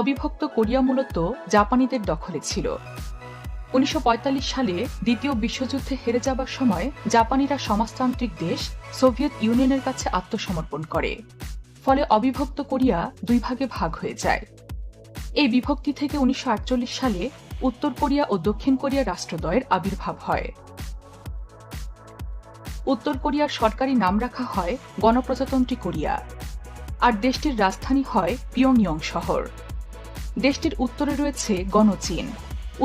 অবিভক্ত কোরিয়া মূলত জাপানিদের দখলে ছিল। উনিশশো পঁয়তাল্লিশ সালে দ্বিতীয় বিশ্বযুদ্ধে হেরে যাবার সময় জাপানিরা সমাজতান্ত্রিক দেশ সোভিয়েত ইউনিয়নের কাছে আত্মসমর্পণ করে। ফলে অবিভক্ত কোরিয়া দুই ভাগে ভাগ হয়ে যায়। এই বিভক্তি থেকে উনিশশো আটচল্লিশ সালে উত্তর কোরিয়া ও দক্ষিণ কোরিয়া রাষ্ট্রদ্বয়ের আবির্ভাব হয়। উত্তর কোরিয়ার সরকারি নাম রাখা হয় গণপ্রজাতন্ত্রী কোরিয়া। আর দেশটির রাজধানী হয় পিয়ংইয়ং শহর। দেশটির উত্তরে রয়েছে গণচীন,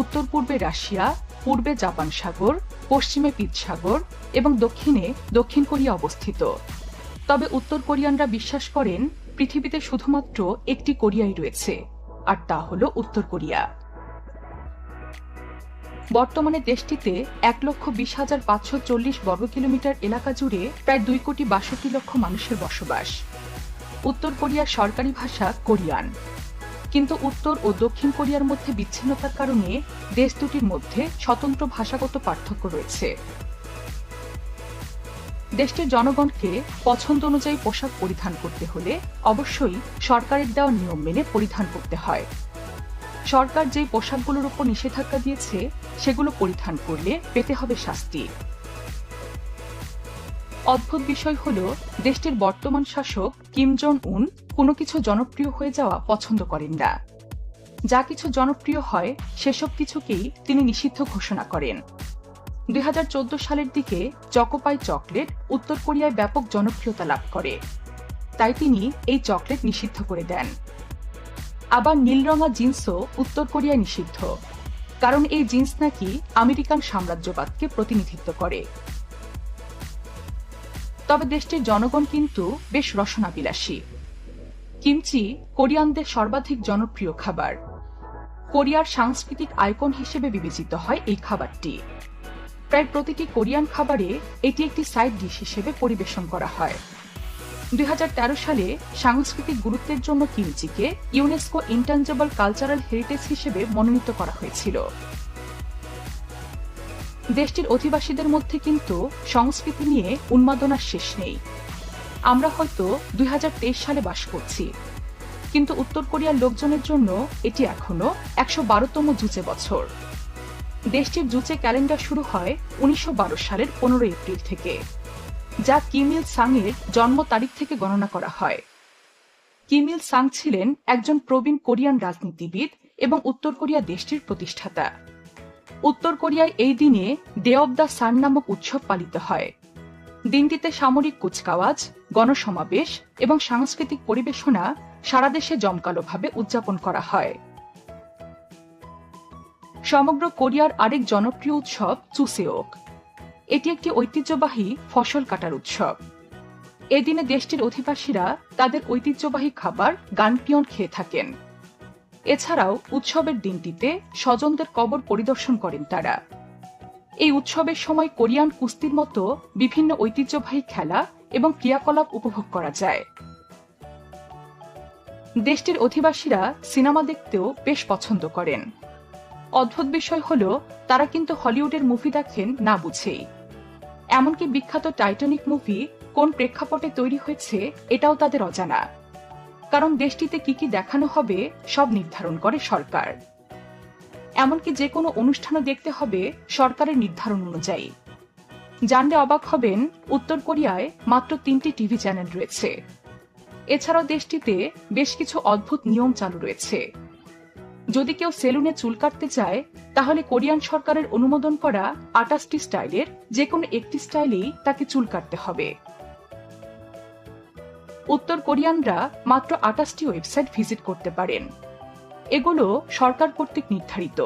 উত্তর পূর্বে রাশিয়া, পূর্বে জাপান সাগর, পশ্চিমে পিত সাগর এবং দক্ষিণে দক্ষিণ কোরিয়া অবস্থিত। তবে উত্তর কোরিয়ানরা বিশ্বাস করেন, পৃথিবীতে শুধুমাত্র একটি কোরিয়াই রয়েছে, আর তা হল উত্তর কোরিয়া। বর্তমানে দেশটিতে এক লক্ষ বিশ হাজার পাঁচশো চল্লিশ বর্গ কিলোমিটার এলাকা জুড়ে প্রায় দুই কোটি বাষট্টি লক্ষ মানুষের বসবাস। উত্তর কোরিয়ার সরকারি ভাষা কোরিয়ান। কিন্তু উত্তর ও দক্ষিণ কোরিয়ার মধ্যে বিচ্ছিন্নতার কারণে দেশ দুটির মধ্যে স্বতন্ত্র ভাষাগত পার্থক্য রয়েছে। দেশটির জনগণকে পছন্দ অনুযায়ী পোশাক পরিধান করতে হলে অবশ্যই সরকারের দেওয়া নিয়ম মেনে পরিধান করতে হয়। সরকার যে পোশাকগুলোর উপর নিষেধাজ্ঞা দিয়েছে, সেগুলো পরিধান করলে পেতে হবে শাস্তি। অদ্ভুত বিষয় হল, দেশটির বর্তমান শাসক কিম জং উন কোনো কিছু জনপ্রিয় হয়ে যাওয়া পছন্দ করেন না। যা কিছু জনপ্রিয় হয়, সেসব কিছুকেই তিনি নিষিদ্ধ ঘোষণা করেন। দু হাজার চোদ্দ সালের দিকে চকোপাই চকলেট উত্তর কোরিয়ায় ব্যাপক জনপ্রিয়তা লাভ করে। তাই তিনি এই চকলেট নিষিদ্ধ করে দেন। আবার নীলরঙা জিন্সও উত্তর কোরিয়ায় নিষিদ্ধ। কারণ এই জিন্স নাকি আমেরিকান সাম্রাজ্যবাদকে প্রতিনিধিত্ব করে। তবে দেশটির জনগণ কিন্তু বেশ রসনাবিলাসী। কিমচি, কোরিয়ানদের সর্বাধিক জনপ্রিয় খাবার। কোরিয়ার সাংস্কৃতিক আইকন হিসেবে বিবেচিত হয় এই খাবারটি। প্রায় প্রতিটি কোরিয়ান খাবারে এটি একটি সাইড ডিশ হিসেবে পরিবেশন করা হয়। দুই হাজার তেরো সালে সাংস্কৃতিক গুরুত্বের জন্য কিমচিকে ইউনেস্কো ইন্টানজেবল কালচারাল হেরিটেজ হিসেবে মনোনীত করা হয়েছিল। দেশটির অধিবাসীদের মধ্যে কিন্তু সংস্কৃতি নিয়ে উন্মাদনার শেষ নেই। আমরা হয়তো দুই হাজার তেইশ সালে বাস করছি। কিন্তু উত্তর কোরিয়ার লোকজনের জন্য এটি এখনও একশো বারোতম জুচে বছর। দেশটির জুচে ক্যালেন্ডার শুরু হয় উনিশশো বারো সালের পনেরো এপ্রিল থেকে, যা কিমিল সাংয়ের জন্ম তারিখ থেকে গণনা করা হয়। কিমিল সাং ছিলেন একজন প্রবীণ কোরিয়ান রাজনীতিবিদ এবং উত্তর কোরিয়া দেশটির প্রতিষ্ঠাতা। উত্তর কোরিয়ায় এই দিনে ডে অব দ্য সান নামক উৎসব পালিত হয়। দিনটিতে সামরিক কুচকাওয়াজ, গণসমাবেশ এবং সাংস্কৃতিক পরিবেশনা সারা দেশে জমকালোভাবে উদযাপন করা হয়। সমগ্র কোরিয়ার আরেক জনপ্রিয় উৎসব চুসেওক। এটি একটি ঐতিহ্যবাহী ফসল কাটার উৎসব। এদিনে দেশটির অধিবাসীরা তাদের ঐতিহ্যবাহী খাবার গানপিয়ন খেয়ে থাকেন। এছাড়াও উৎসবের দিনটিতে স্বজনদের কবর পরিদর্শন করেন তারা। এই উৎসবের সময় কোরিয়ান কুস্তির মতো বিভিন্ন ঐতিহ্যবাহী খেলা এবং ক্রিয়াকলাপ উপভোগ করা যায়। দেশটির অধিবাসীরা সিনেমা দেখতেও বেশ পছন্দ করেন। অদ্ভুত বিষয় হল, তারা কিন্তু হলিউডের মুভি দেখেন না বুঝেই। এমনকি বিখ্যাত টাইটানিক মুভি কোন প্রেক্ষাপটে তৈরি হয়েছে, এটাও তাদের অজানা। কারণ দেশটিতে কি কি দেখানো হবে, সব নির্ধারণ করে সরকার। এমনকি যে কোনো অনুষ্ঠানও দেখতে হবে সরকারের নির্ধারণ অনুযায়ী। জানলে অবাক হবেন, উত্তর কোরিয়ায় মাত্র তিনটি টিভি চ্যানেল রয়েছে। এছাড়াও দেশটিতে বেশ কিছু অদ্ভুত নিয়ম চালু রয়েছে। যদি কেউ সেলুনে চুল কাটতে চায়, তাহলে কোরিয়ান সরকারের অনুমোদন করা আটাশটি স্টাইলের যে কোনো একটি স্টাইলেই তাকে চুল কাটতে হবে। উত্তর কোরিয়ানরা মাত্র আটাশটি ওয়েবসাইট ভিজিট করতে পারেন। এগুলো সরকার কর্তৃক নির্ধারিত।